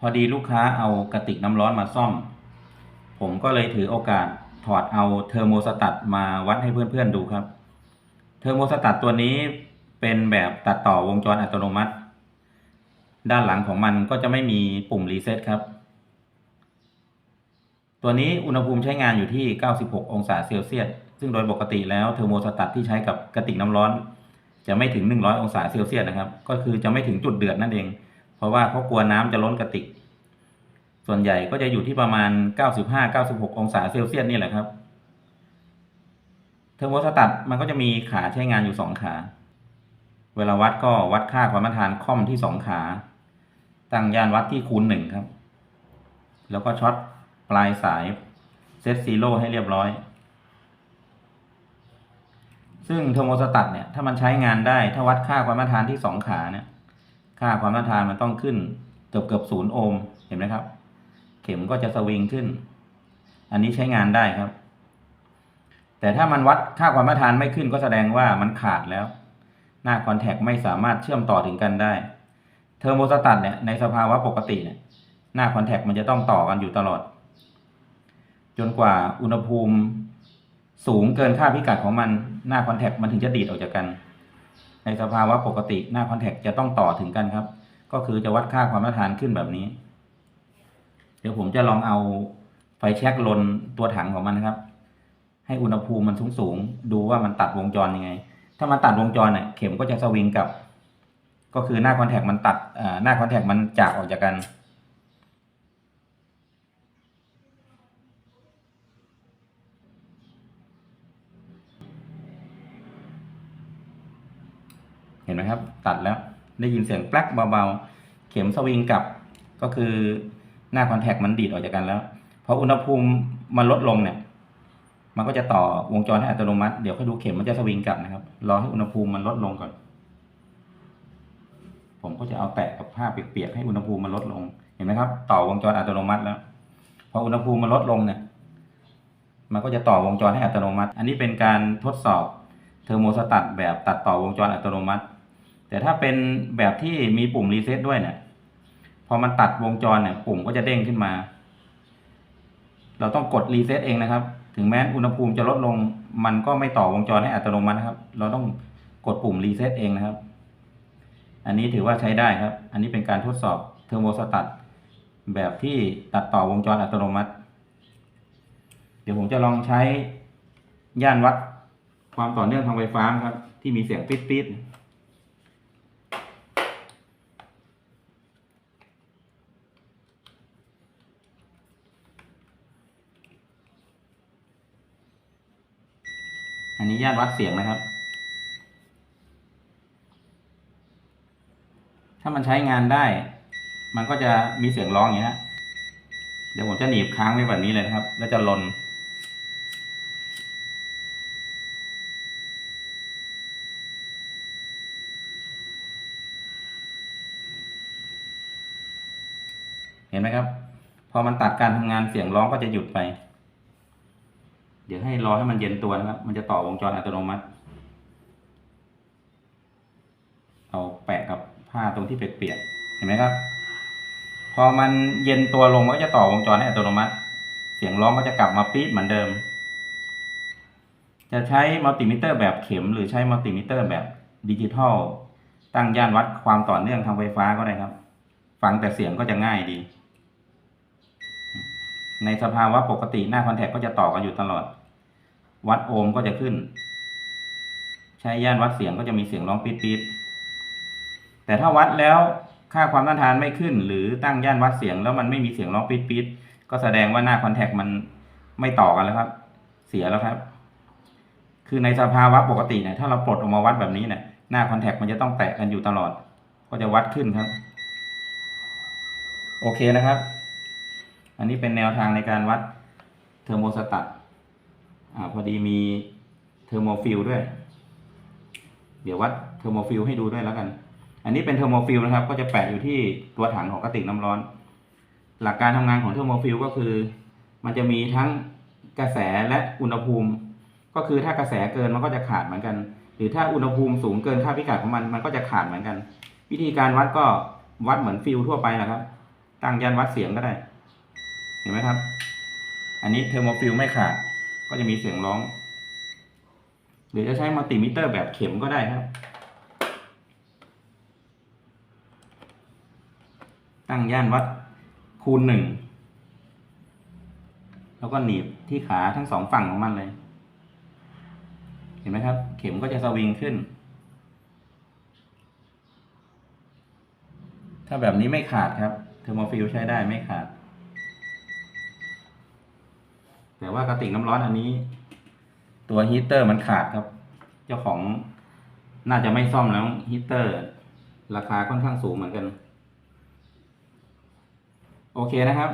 พอดีลูกค้าเอากระติกน้ำร้อนมาซ่อม ผมก็เลยถือโอกาสถอดเอาเทอร์โมสตัตมาวัดให้เพื่อนๆดูครับ เทอร์โมสตัตตัวนี้เป็นแบบตัดต่อวงจรอัตโนมัติ ด้านหลังของมันก็จะไม่มีปุ่มรีเซ็ตครับ ตัวนี้อุณหภูมิใช้งานอยู่ที่ 96 องศาเซลเซียส ซึ่งโดยปกติแล้วเทอร์โมสตัตที่ใช้กับกระติกน้ำร้อน จะไม่ถึง 100 องศาเซลเซียสนะครับ ก็คือจะไม่ถึงจุดเดือดนั่นเอง เพราะว่าเขากลัวน้ำจะล้นกระติก ส่วนใหญ่ก็จะอยู่ที่ประมาณ 95-96 องศาเซลเซียสนี่แหละครับ เทอร์โมสตัตมันก็จะมีขาใช้งานอยู่ 2 ขา เวลาวัดก็วัดค่าความต้านทานค่อมที่ 2 ขา ตั้งยานวัดที่คูณหนึ่งครับ แล้วก็ช็อตปลายสายเซตซีโร่ให้เรียบร้อย ซึ่งเทอร์โมสตัตเนี่ยถ้ามันใช้งานได้ถ้าวัดค่าความต้านทานที่ 2 ขาเนี่ย ค่าความต้านทานมันต้องขึ้นเกือบเกือบศูนย์โอห์มเห็นไหมครับ เข็มก็จะสวิงขึ้น อันนี้ใช้งานได้ครับ แต่ถ้ามันวัดค่าความต้านทานไม่ขึ้นก็แสดงว่ามันขาดแล้ว หน้าคอนแทคไม่สามารถเชื่อมต่อถึงกันได้ เทอร์โมสตัตเนี่ยในสภาวะปกติเนี่ยหน้าคอนแทคมันจะต้องต่อกันอยู่ตลอด จนกว่าอุณหภูมิสูงเกินค่าพิกัดของมันหน้าคอนแทคมันถึงจะดีดออกจากกัน ในสภาวะปกติหน้าคอนแทคจะต้องต่อถึงกันครับ ก็คือจะวัดค่าความต้านทานขึ้นแบบนี้ เดี๋ยวผมจะลองเอาไฟแช็กลนตัวถังของมันนะครับ ให้อุณหภูมิมันสูงสูงดูว่ามันตัดวงจรยังไง ถ้ามันตัดวงจรเนี่ยเข็มก็จะสวิงกลับ ก็คือหน้าคอนแทคมันตัดหน้าคอนแทคมันจากออกจากกัน ไหมครับ ตัดแล้วได้ยินเสียงแป๊กเบาๆ เข็มสวิงกลับก็คือหน้าคอนแทคมันดีดออกจากกันแล้วพออุณหภูมิมันลดลงเนี่ย มันก็จะต่อวงจรให้อัตโนมัติเดี๋ยวค่อยดูเข็มมันจะสวิงกลับนะครับรอให้อุณหภูมิมันลดลงก่อน ผมก็จะเอาแตะกับผ้าเปียกๆให้อุณหภูมิมันลดลงเห็นไหมครับ ต่อวงจรอัตโนมัติแล้วพออุณหภูมิมันลดลงเนี่ยมันก็จะต่อวงจรให้อัตโนมัติ อันนี้เป็นการทดสอบเทอร์โมสตัตแบบตัดต่อวงจรอัตโนมัติ แต่ถ้าเป็นแบบที่มีปุ่มรีเซ็ตด้วยเนี่ย พอมันตัดวงจรเนี่ย ปุ่มก็จะเด้งขึ้นมา เราต้องกดรีเซ็ตเองนะครับ ถึงแม้อุณหภูมิจะลดลง มันก็ไม่ต่อวงจรให้อัตโนมัตินะครับ เราต้องกดปุ่มรีเซ็ตเองนะครับ อันนี้ถือว่าใช้ได้ครับ อันนี้เป็นการทดสอบเทอร์โมสตัตแบบที่ตัดต่อวงจรอัตโนมัติ เดี๋ยวผมจะลองใช้ย่านวัดความต่อเนื่องทางไฟฟ้าครับ ที่มีเสียงปิดๆ อันนี้ย่านวัดเสียงนะครับ ถ้ามันใช้งานได้ มันก็จะมีเสียงร้องอย่างนี้ฮะเดี๋ยวผมจะหนีบค้างไว้แบบนี้เลยนะครับ แล้วจะลนเห็นไหมครับ พอมันตัดการทำงานเสียงร้องก็จะหยุดไป เดี๋ยวให้รอให้มันเย็นตัวนะครับ มันจะต่อวงจรอัตโนมัติ เอาแปะกับผ้าตรงที่เปียกๆเห็นไหมครับ พอมันเย็นตัวลงมันก็จะต่อวงจรให้อัตโนมัติ เสียงร้องก็จะกลับมาปี๊ดเหมือนเดิม จะใช้มัลติมิเตอร์แบบเข็ม หรือใช้มัลติมิเตอร์แบบดิจิทัลตั้งย่านวัดความต่อเนื่องทางไฟฟ้าก็ได้ครับ ฟังแต่เสียงก็จะง่ายดี ในสภาวะปกติหน้าคอนแทคก็จะต่อกันอยู่ตลอด วัดโอห์มก็จะขึ้น ใช้ย่านวัดเสียงก็จะมีเสียงร้องปี๊ดๆแต่ถ้าวัดแล้วค่าความต้านทานไม่ขึ้น หรือตั้งย่านวัดเสียงแล้วมันไม่มีเสียงร้องปี๊ดๆก็แสดงว่าหน้าคอนแทคมันไม่ต่อกันแล้วครับ เสียแล้วครับ คือในสภาวะปกติเนี่ยถ้าเราปลดออกมาวัดแบบนี้เนี่ยหน้าคอนแทคมันจะต้องแตะกันอยู่ตลอด ก็จะวัดขึ้นครับ โอเคนะครับ อันนี้เป็นแนวทางในการวัดเทอร์โมสตัตอ่าพอดีมีเทอร์โมฟิลด้วย เดี๋ยววัดเทอร์โมฟิลให้ดูด้วยแล้วกัน อันนี้เป็นเทอร์โมฟิลนะครับ ก็จะแปะอยู่ที่ตัวถังของกระติกน้ำร้อน หลักการทำงานของเทอร์โมฟิลก็คือ มันจะมีทั้งกระแสและอุณหภูมิ ก็คือถ้ากระแสเกินมันก็จะขาดเหมือนกัน หรือถ้าอุณหภูมิสูงเกินค่าพิกัดของมันมันก็จะขาดเหมือนกัน วิธีการวัดก็วัดเหมือนฟิลทั่วไปแหละครับ ตั้งยันวัดเสียงก็ได้ ห็นไหมครับ อันนี้เทอร์โมฟิลไม่ขาด ก็จะมีเสียงร้อง หรือจะใช้มัลติมิเตอร์แบบเข็มก็ได้ครับ ตั้งย่านวัดคูณหนึ่ง แล้วก็หนีบที่ขาทั้งสองฝั่งของมันเลย เห็นไหมครับ เข็มก็จะสวิงขึ้น ถ้าแบบนี้ไม่ขาดครับ เทอร์โมฟิลใช้ได้ไม่ขาด แต่ว่ากระติกน้ำร้อนอันนี้ ตัวฮีเตอร์มันขาดครับ เจ้าของน่าจะไม่ซ่อมแล้วฮีเตอร์ ราคาค่อนข้างสูงเหมือนกัน โอเคนะครับ